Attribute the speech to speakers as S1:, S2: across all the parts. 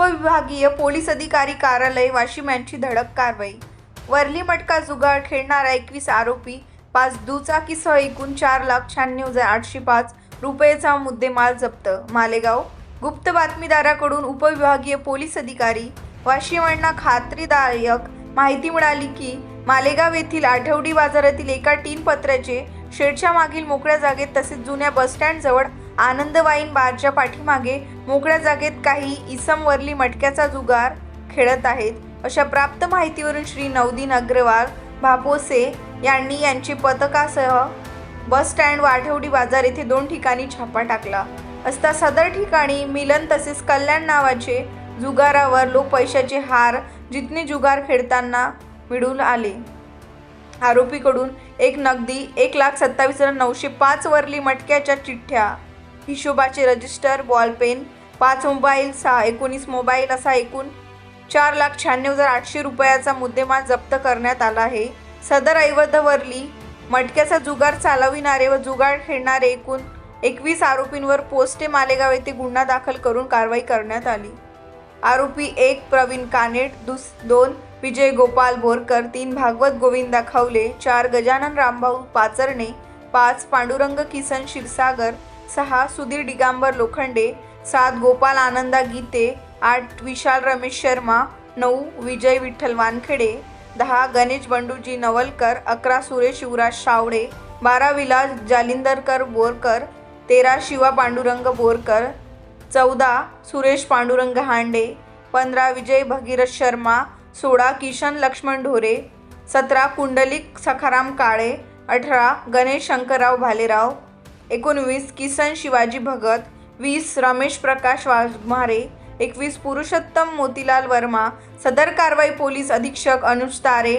S1: उपविभागीय पोलीस अधिकारी कार्यालय वाशिम यांची धडक कारवाई. वरली मटका जुगाड खेळणारा एकवीस आरोपी पाच दुचाकीसह एकूण चार लाख शहाण्णव हजार आठशे पाच रुपयेचा मुद्देमाल जप्त. मालेगाव गुप्त बातमीदाराकडून उपविभागीय पोलीस अधिकारी वाशिम यांना खात्रीदायक माहिती मिळाली की मालेगाव येथील आठवडी बाजारातील एका टीन पत्र्याचे शेडच्या मागील मोकळ्या जागेत तसेच जुन्या बसस्टँडजवळ आनंदवाईन बारच्या पाठीमागे मोकळ्या जागेत काही इसम वरली मटक्याचा जुगार खेळत आहेत. अशा प्राप्त माहितीवरून श्री नवदीन अग्रवाल भापोसे यांनी यांची पथकासह बस स्टँड वाठवडी बाजार येथे दोन ठिकाणी छापा टाकला. असता सदर ठिकाणी मिलन तसेच कल्याण नावाचे जुगारावर लोक पैशाचे हार जितने जुगार खेळताना मिळून आले. आरोपीकडून एक नगदी एक लाख सत्तावीस हजार नऊशे पाच वरली मटक्याच्या चिठ्ठ्या हिशोबाचे रजिस्टर बॉलपेन पाच मोबाईल सहा एकोणीस मोबाईल असा एकूण चार लाख शहाण्णव हजार आठशे रुपयाचा मुद्देमाल जप्त करण्यात आला आहे. सदर ऐवधवरली मटक्याचा जुगार चालविणारे व जुगार खेळणारे एकूण एकवीस आरोपींवर पोस्टे मालेगाव येथे गुन्हा दाखल करून कारवाई करण्यात आली. आरोपी एक प्रवीण कानेट दुस दोन विजय गोपाल बोरकर तीन भागवत गोविंदा खवले चार गजानन रामभाऊ पाचरणे पाच पांडुरंग किसन क्षीरसागर सहा सुधीर दिगांबर लोखंडे सात गोपाल आनंदा गीते आठ विशाल रमेश शर्मा नऊ विजय विठ्ठल वानखेडे दहा गणेश बंडूजी नवलकर अकरा सुरेश युवराज शावडे बारा विलास जालिंदरकर बोरकर तेरा शिवा पांडुरंग बोरकर चौदा सुरेश पांडुरंग हांडे पंधरा विजय भगीरथ शर्मा सोळा किशन लक्ष्मण ढोरे सतरा कुंडलिक सखाराम काळे अठरा गणेश शंकरराव भालेराव एकोणवीस किसन शिवाजी भगत वीस रमेश प्रकाश वाघमारे एकवीस पुरुषोत्तम मोतीलाल वर्मा सदर कारवाई पोलीस अधीक्षक अनुज तारे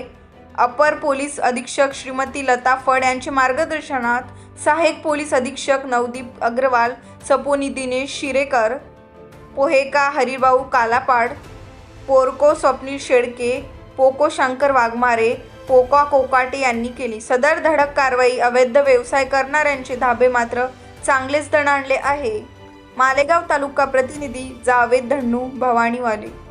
S1: अपर पोलीस अधीक्षक श्रीमती लता फड यांच्या मार्गदर्शनात सहाय्यक पोलीस अधीक्षक नवदीप अग्रवाल सपोनी दिनेश शिरेकर पोहेका हरिभाऊ कालापाड पोरको स्वप्नील शेडके पोको शंकर वाघमारे पोका कोकाटे यांनी केली. सदर धडक कारवाई अवैध व्यवसाय करणाऱ्यांचे धाबे मात्र चांगलेच दणाणले आहे. मालेगाव तालुका प्रतिनिधी जावेद धन्नू भवानीवाले